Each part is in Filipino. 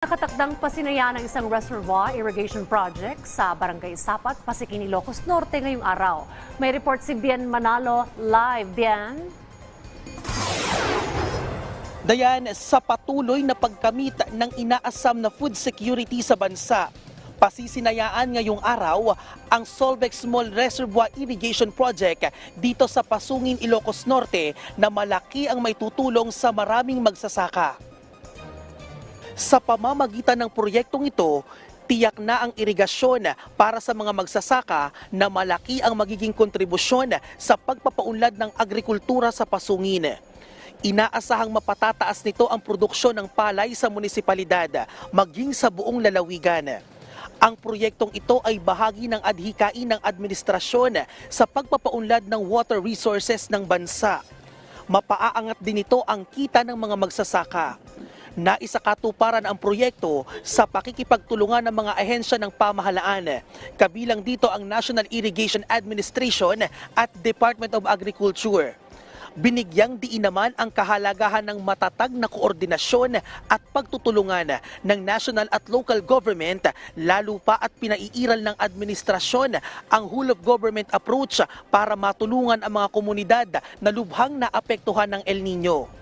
Nakatakdang pasinaya ng isang reservoir irrigation project sa Barangay Sapat, Pasikin, Ilocos Norte ngayong araw. May report si Bien Manalo live. Bien? Dayan, sa patuloy na pagkamit ng inaasam na food security sa bansa, pasisinayaan ngayong araw ang Solvex Small Reservoir Irrigation Project dito sa Pasungin, Ilocos Norte na malaki ang may tutulong sa maraming magsasaka. Sa pamamagitan ng proyektong ito, tiyak na ang irigasyon para sa mga magsasaka na malaki ang magiging kontribusyon sa pagpapaunlad ng agrikultura sa Pasungin. Inaasahang mapatataas nito ang produksyon ng palay sa munisipalidad, maging sa buong lalawigan. Ang proyektong ito ay bahagi ng adhikain ng administrasyon sa pagpapaunlad ng water resources ng bansa. Mapaaangat din ito ang kita ng mga magsasaka. Naisakatuparan ang proyekto sa pakikipagtulungan ng mga ahensya ng pamahalaan. Kabilang dito ang National Irrigation Administration at Department of Agriculture. Binigyang diin naman ang kahalagahan ng matatag na koordinasyon at pagtutulungan ng national at local government lalo pa at pinaiiral ng administrasyon ang whole of government approach para matulungan ang mga komunidad na lubhang naapektuhan ng El Nino.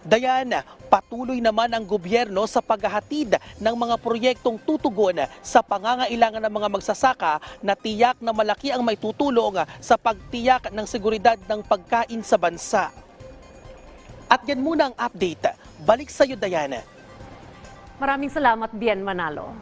Dayan, patuloy naman ang gobyerno sa paghahatid ng mga proyektong tutugon sa pangangailangan ng mga magsasaka na tiyak na malaki ang may tutulong sa pagtiyak ng seguridad ng pagkain sa bansa. At yan muna ang update. Balik sa iyo, Dayan. Maraming salamat, Bien Manalo.